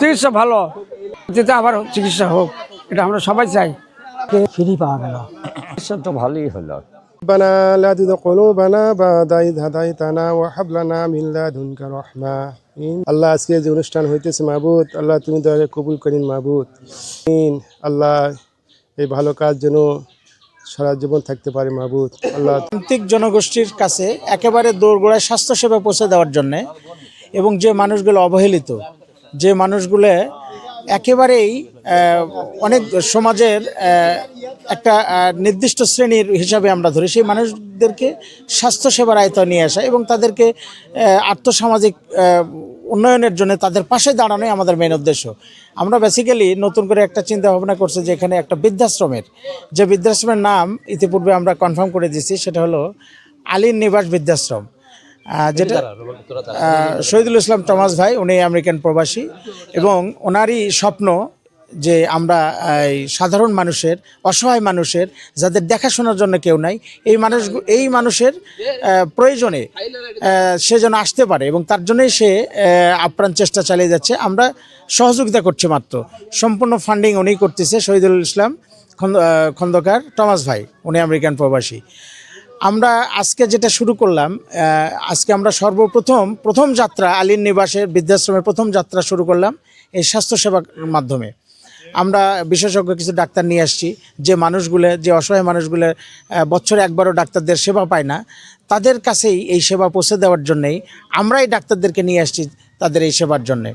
চিকিৎসা ভালো যেটা আবার চিকিৎসা হোক এটা আমরা সবাই চাই ফ্রি পাওয়া গেল চিকিৎসা তো ভালোই হলো ربنا لا تزغ قلوبنا بعد إذ هديتنا وهب لنا من لدنك رحمة আল্লাহ আজকে যে অনুষ্ঠান হইতেছে মাহবুদ আল্লাহ তুমি দয়া কবুল করিন মাহবুদ আমিন। আল্লাহ এই ভালো কাজ যেন সারা জীবন থাকতে পারে মাহবুদ আল্লাহ প্রান্তিক জনগোষ্ঠীর কাছে একেবারে দোরগোড়ায় স্বাস্থ্যসেবা পৌঁছে দেওয়ার জন্যে এবং যে মানুষগুলো অবহেলিত যে মানুষগুলো একেবারেই অনেক সমাজের একটা নির্দিষ্ট শ্রেণির হিসাবে আমরা ধরি, সেই মানুষদেরকে স্বাস্থ্যসেবার আয়তায় নিয়ে আসা এবং তাদেরকে আর্থসামাজিক উন্নয়নের জন্য তাদের পাশে দাঁড়ানোই আমাদের মেন উদ্দেশ্য। আমরা বেসিক্যালি নতুন করে একটা চিন্তা ভাবনা করছি যে এখানে একটা বৃদ্ধাশ্রমের, যে বৃদ্ধাশ্রমের নাম ইতিপূর্বে আমরা কনফার্ম করে দিয়েছি, সেটা হলো আলীর নিবাস বৃদ্ধাশ্রম। যেটা শহীদুল ইসলাম টমাস ভাই উনি আমেরিকান প্রবাসী এবং ওনারই স্বপ্ন যে আমরা এই সাধারণ মানুষের অসহায় মানুষের যাদের দেখাশোনার জন্য কেউ নাই এই মানুষ এই মানুষের প্রয়োজনে সে যেন আসতে পারে এবং তার জন্যই সে আপ্রাণ চেষ্টা চালিয়ে যাচ্ছে। আমরা সহযোগিতা করছি মাত্র। সম্পূর্ণ ফান্ডিং উনি করতেছে শহীদুল ইসলাম খন্দ- খন্দকার টমাস ভাই উনি আমেরিকান প্রবাসী। আমরা আজকে যেটা শুরু করলাম আজকে আমরা সর্বপ্রথম, প্রথম যাত্রা আলীর নিবাসের বৃদ্ধাশ্রমের প্রথম যাত্রা শুরু করলাম এই স্বাস্থ্যসেবার মাধ্যমে। আমরা বিশেষজ্ঞ কিছু ডাক্তার নিয়ে আসছি, যে মানুষগুলো, যে অসহায় মানুষগুলো বছরে একবারও ডাক্তারদের সেবা পায় না, তাদের কাছেই এই সেবা পৌঁছে দেওয়ার জন্যেই আমরাই ডাক্তারদেরকে নিয়ে আসছি তাদের এই সেবার জন্যে।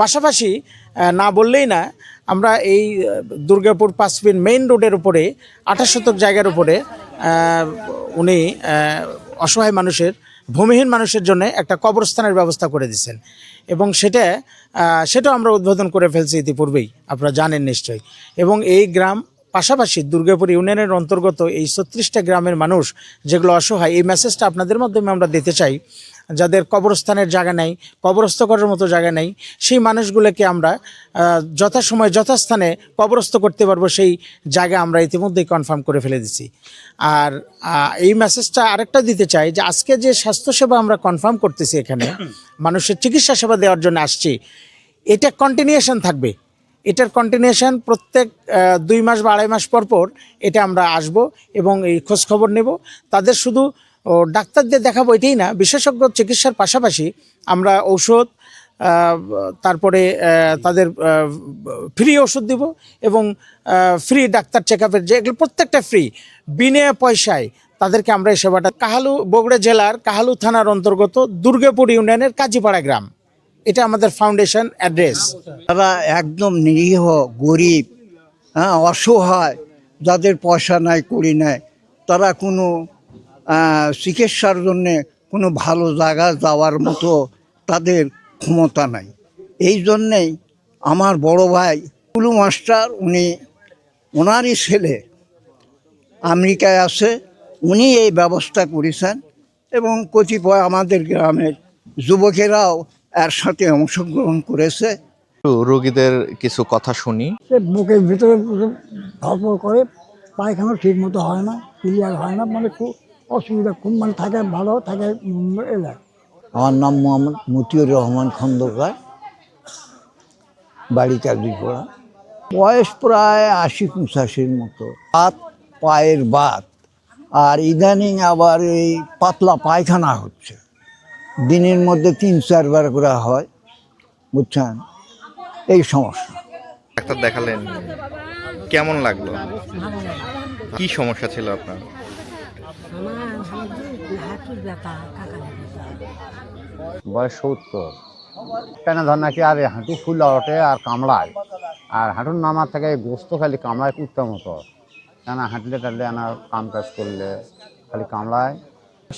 পাশাপাশি না বললেই না, আমরা এই দুর্গাপুর পাঁচপিন মেইন রোডের উপরে, আঠাশ শতক জায়গার উপরে উনি অসহায় মানুষের, ভূমিহীন মানুষের জন্য একটা কবরস্থানের ব্যবস্থা করে দিয়েছেন। এবং সেটা সেটাও আমরা উদ্বোধন করে ফেলছি ইতিপূর্বেই, আপনারা জানেন নিশ্চয়ই। এবং এই গ্রাম পাশাপাশি দুর্গাপুর ইউনিয়নের অন্তর্গত এই ছত্রিশটা গ্রামের মানুষ যেগুলো অসহায়, এই মেসেজটা আপনাদের মাধ্যমে আমরা দিতে চাই। যাদের কবরস্থানের জায়গা নেই কবরস্থ করার মতো জায়গা নেই সেই মানুষগুলোকে আমরা যথাসময়ে যথাস্থানে কবরস্থ করতে পারব সেই জায়গা আমরা ইতিমধ্যেই কনফার্ম করে ফেলে দিছি। আর এই মেসেজটা আরেকটা দিতে চাই যে আজকে যে স্বাস্থ্যসেবা আমরা কনফার্ম করতেছি এখানে মানুষের চিকিৎসা সেবা দেওয়ার জন্য আসছি এটা কন্টিনিউশন থাকবে। এটার কন্টিনিউশন প্রত্যেক দুই মাস বা আড়াই মাস পর পর এটা আমরা আসব এবং এই খোঁজ খবর নেব। তাদের শুধু ও, ডাক্তারদের দেখাবো এটাই না। বিশেষজ্ঞ চিকিৎসার পাশাপাশি আমরা ঔষধ তারপরে তাদের ফ্রি ওষুধ দিব এবং ফ্রি ডাক্তার চেক আপের যে এগুলো প্রত্যেকটা ফ্রি বিনা পয়সায় তাদেরকে আমরা এই সেবাটা কাহালু বগুড়া জেলার কাহালু থানার অন্তর্গত দুর্গাপুর ইউনিয়নের কাজীপাড়া গ্রাম। এটা আমাদের ফাউন্ডেশন অ্যাড্রেস। তারা একদম নিরীহ গরিব হ্যাঁ অসহায় যাদের পয়সা নাই করি নাই তারা কোনো চিকিৎসার জন্যে কোনো ভালো জায়গা যাওয়ার মতো তাদের ক্ষমতা নাই। এই জন্যেই আমার বড় ভাই কুলু মাস্টার উনি ওনারই ছেলে আমেরিকায় আছে উনি এই ব্যবস্থা করেছেন এবং কতিপয় আমাদের গ্রামের যুবকেরাও এর সাথে অংশগ্রহণ করেছে। রোগীদের কিছু কথা শুনি। সে বুকের ভিতরে ধরপড় করে পায়খানা ঠিক মতো হয় না ক্লিয়ার হয় না মানে খুব অসুবিধা খুব মানে থাকে ভালো থাকে এলা আমার নাম মোহাম্মদ মতিউর রহমান খন্দকার বাড়ি চাকরি করা বয়স প্রায় আশি পঁচাশির মতো। হাত পায়ের বাত। আর ইদানিং আবার এই পাতলা পায়খানা হচ্ছে। দিনের মধ্যে তিন চারবার করে হয় বুঝছেন? এই সমস্যা। ডাক্তার দেখালেন কেমন লাগল। কি সমস্যা ছিল আপনার? বয়স সত্তর। কেন ধর নাকি আর হাঁটু ফুল ওঠে আর কামড়ায়। আর হাঁটুর নামার থেকে গোস্ত খালি কামড়ায় কুত্তার মতো। কেন হাঁটলে টাটলে আনার কাম কাজ করলে খালি কামড়ায়?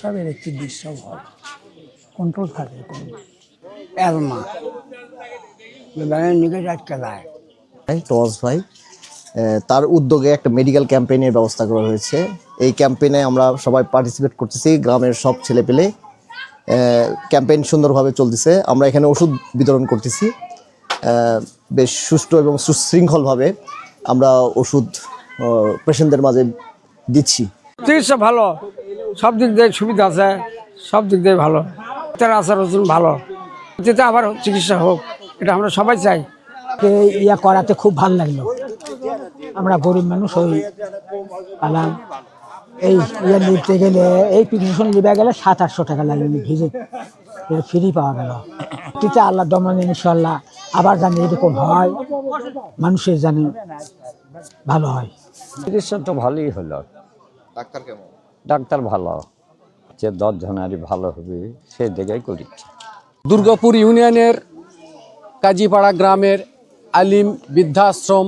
সবের একটি ডিস্টার্ব হয়। কন্ট্রোল থাকে অ্যালমা নিকে আটকে দেয়। টস ভাই তার উদ্যোগে একটা মেডিকেল ক্যাম্পেইনের ব্যবস্থা করা হয়েছে। এই ক্যাম্পেইনে আমরা সবাই পার্টিসিপেট করতেছি গ্রামের সব ছেলে পেলে। ক্যাম্পেইন সুন্দরভাবে চলতেছে। আমরা এখানে ওষুধ বিতরণ করতেছি। বেশ সুষ্ঠু এবং সুশৃঙ্খলভাবে আমরা ওষুধ পেশেন্টদের মাঝে দিচ্ছি। চিকিৎসা ভালো। সব দিক দিয়ে সুবিধা আছে সব দিক দিয়ে ভালো। তার আচার রচন ভালো। যেটা আবার চিকিৎসা হোক এটা আমরা সবাই চাই। ইয়া করাতে খুব ভালো লাগল। আমরা গরিব মানুষ ওই পালাম এই ইয়ে নিতে গেলে এই পিটিশন নিতে গেলে সাত আটশো টাকা লাগে ভিজিট ফ্রি পাওয়া গেল। টিতে আল্লাহ দমানে ইনশাল্লাহ আবার জানি এরকম হয় মানুষের জানি ভালো হয়। চিকিৎসা তো ভালোই হলো। ডাক্তার কেমন? ডাক্তার ভালো। যে দশ জনারই ভালো হবে সেই জায়গায় করি। দুর্গাপুর ইউনিয়নের কাজীপাড়া গ্রামের আলিম বৃদ্ধাশ্রম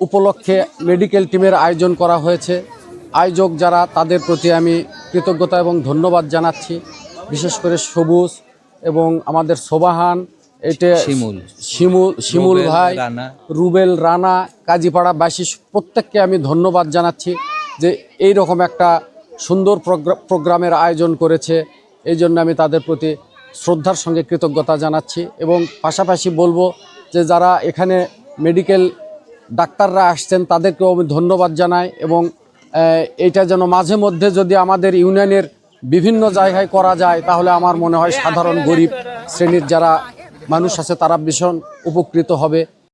উপলক্ষে মেডিকেল টিমের আয়োজন করা হয়েছে। আয়োজক যারা তাদের প্রতি আমি কৃতজ্ঞতা এবং ধন্যবাদ জানাচ্ছি। বিশেষ করে সবুজ এবং আমাদের সোবাহান এটা শিমুল। শিমুল শিমুল ভাই রুবেল রানা কাজীপাড়াবাসী প্রত্যেককে আমি ধন্যবাদ জানাচ্ছি যে এই রকম একটা সুন্দর প্রোগ্রা- প্রোগ্রামের আয়োজন করেছে। এই জন্য আমি তাদের প্রতি শ্রদ্ধার সঙ্গে কৃতজ্ঞতা জানাচ্ছি এবং পাশাপাশি বলব যে যারা এখানে মেডিকেল ডাক্তাররা আসছেন, তাদেরকেও আমি ধন্যবাদ জানাই এবং এটা যেন মাঝে মধ্যে যদি আমাদের ইউনিয়নের বিভিন্ন জায়গায় করা যায়, তাহলে আমার মনে হয় সাধারণ গরিব শ্রেণির যারা মানুষ আছে, তারা ভীষণ উপকৃত হবে।